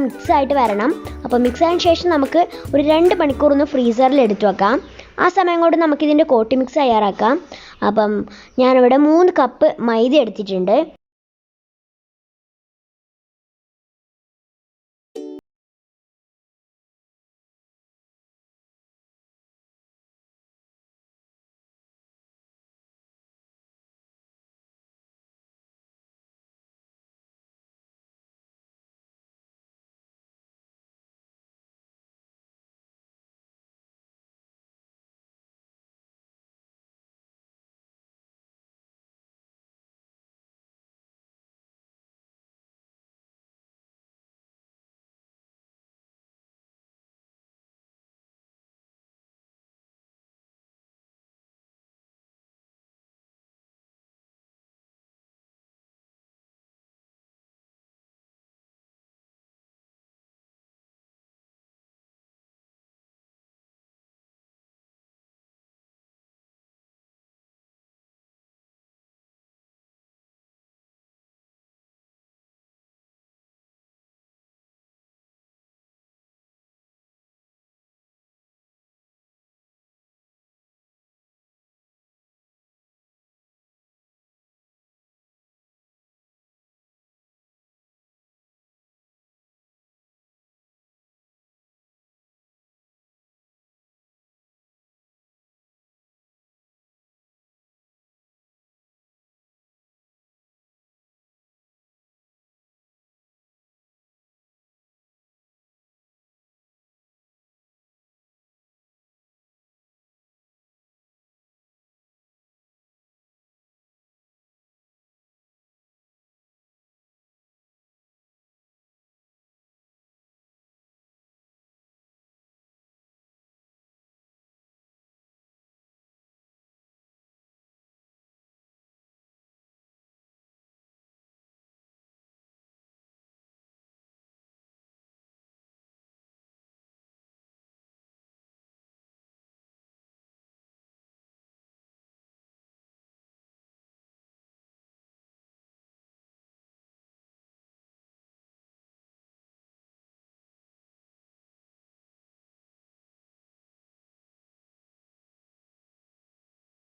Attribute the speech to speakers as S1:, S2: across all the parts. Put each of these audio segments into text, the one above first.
S1: ഒന്ന് മിക്സ് ആയിട്ട് വരണം. അപ്പോൾ മിക്സ് ആയതിനു ശേഷം നമുക്ക് ഒരു രണ്ട് മണിക്കൂർ ഒന്ന് ഫ്രീസറിൽ എടുത്തു വെക്കാം. ആ സമയം കൊണ്ട് നമുക്കിതിന്റെ കോട്ടി മിക്സ് തയ്യാറാക്കാം. അപ്പം ഞാനിവിടെ മൂന്ന് കപ്പ് മൈദ എടുത്തിട്ടുണ്ട്.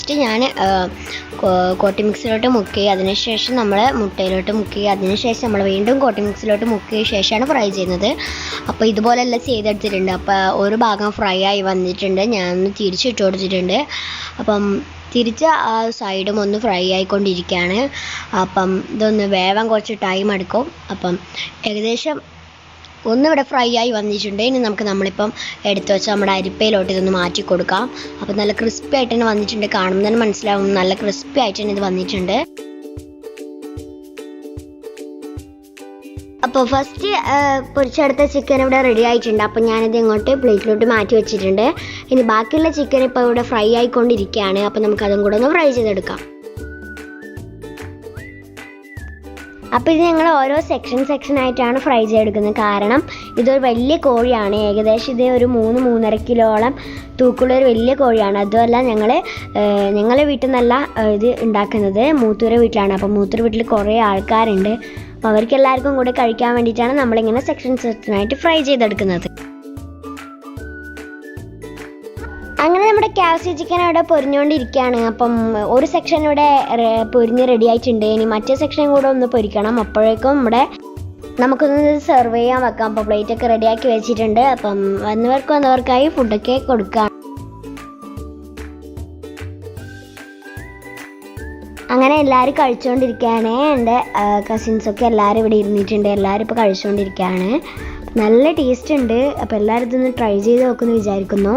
S1: ഫസ്റ്റ് ഞാൻ കോട്ടി മിക്സിലോട്ട് മുക്കി അതിനുശേഷം നമ്മൾ മുട്ടയിലോട്ട് മുക്കി അതിനുശേഷം നമ്മൾ വീണ്ടും കോട്ടി മിക്സിലോട്ട് മുക്കിയ ശേഷമാണ് ഫ്രൈ ചെയ്യുന്നത്. അപ്പോൾ ഇതുപോലെയല്ല ചെയ്തെടുത്തിട്ടുണ്ട്. അപ്പോൾ ഒരു ഭാഗം ഫ്രൈ ആയി വന്നിട്ടുണ്ട്. ഞാൻ ഒന്ന് തിരിച്ചിട്ട് കൊടുത്തിട്ടുണ്ട്. അപ്പം തിരിച്ച് ആ സൈഡും ഒന്ന് ഫ്രൈ ആയിക്കൊണ്ടിരിക്കുകയാണ്. അപ്പം ഇതൊന്ന് വേവാൻ കുറച്ച് ടൈം എടുക്കും. അപ്പം ഏകദേശം ഒന്നിവിടെ ഫ്രൈ ആയി വന്നിട്ടുണ്ട്. ഇനി നമുക്ക് നമ്മളിപ്പം എടുത്തു വെച്ച നമ്മുടെ അരിപ്പയിലോട്ട് ഇതൊന്ന് മാറ്റി കൊടുക്കാം. അപ്പം നല്ല ക്രിസ്പി ആയിട്ട് തന്നെ വന്നിട്ടുണ്ട്. കാണുമ്പോൾ തന്നെ മനസ്സിലാവും. നല്ല ക്രിസ്പി ആയിട്ട് തന്നെ ഇത് വന്നിട്ടുണ്ട്. അപ്പോൾ ഫസ്റ്റ് പൊരിച്ചെടുത്ത ചിക്കൻ ഇവിടെ റെഡി ആയിട്ടുണ്ട്. അപ്പോൾ ഞാനിത് ഇങ്ങോട്ട് പ്ലേറ്റിലോട്ട് മാറ്റി വെച്ചിട്ടുണ്ട്. ഇനി ബാക്കിയുള്ള ചിക്കൻ ഇപ്പോൾ ഇവിടെ ഫ്രൈ ആയിക്കൊണ്ടിരിക്കുകയാണ്. അപ്പോൾ നമുക്കതും കൂടെ ഒന്ന് ഫ്രൈ ചെയ്തെടുക്കാം. അപ്പോൾ ഇത് ഞങ്ങൾ ഓരോ സെക്ഷൻ സെക്ഷൻ ആയിട്ടാണ് ഫ്രൈ ചെയ്തെടുക്കുന്നത്. കാരണം ഇതൊരു വലിയ കോഴിയാണ്. ഏകദേശം ഇത് ഒരു മൂന്ന് മൂന്നര കിലോളം തൂക്കുള്ള ഒരു വലിയ കോഴിയാണ്. അതുമല്ല ഞങ്ങൾ ഞങ്ങളെ വീട്ടിൽ നിന്നല്ല ഇത് ഉണ്ടാക്കുന്നത് മൂത്തൂരെ വീട്ടിലാണ്. അപ്പോൾ മൂത്തൂർ വീട്ടിൽ കുറേ ആൾക്കാരുണ്ട്. അപ്പോൾ അവർക്കെല്ലാവർക്കും കൂടെ കഴിക്കാൻ വേണ്ടിയിട്ടാണ് നമ്മളിങ്ങനെ സെക്ഷൻ സെക്ഷനായിട്ട് ഫ്രൈ ചെയ്തെടുക്കുന്നത്. കാൽസ്യ ചിക്കൻ അവിടെ പൊരിഞ്ഞുകൊണ്ടിരിക്കുകയാണ്. അപ്പം ഒരു സെക്ഷൻ ഇവിടെ പൊരിഞ്ഞ് റെഡി ആയിട്ടുണ്ട്. ഇനി മറ്റേ സെക്ഷൻ കൂടെ ഒന്ന് പൊരിക്കണം. അപ്പോഴേക്കും നമ്മുടെ നമുക്കൊന്ന് സെർവ് ചെയ്യാൻ വെക്കാം. അപ്പോൾ പ്ലേറ്റ് ഒക്കെ റെഡിയാക്കി വെച്ചിട്ടുണ്ട്. അപ്പം വന്നവർക്ക് വന്നവർക്കായി ഫുഡൊക്കെ കൊടുക്കാം. അങ്ങനെ എല്ലാവരും കഴിച്ചുകൊണ്ടിരിക്കുകയാണ്. എന്റെ കസിൻസൊക്കെ എല്ലാവരും ഇവിടെ ഇരുന്നിട്ടുണ്ട്. എല്ലാവരും ഇപ്പോൾ കഴിച്ചുകൊണ്ടിരിക്കുകയാണ്. നല്ല ടേസ്റ്റ് ഉണ്ട്. അപ്പോൾ എല്ലാവരും ഇതൊന്ന് ട്രൈ ചെയ്ത് നോക്കുമെന്ന് വിചാരിക്കുന്നു.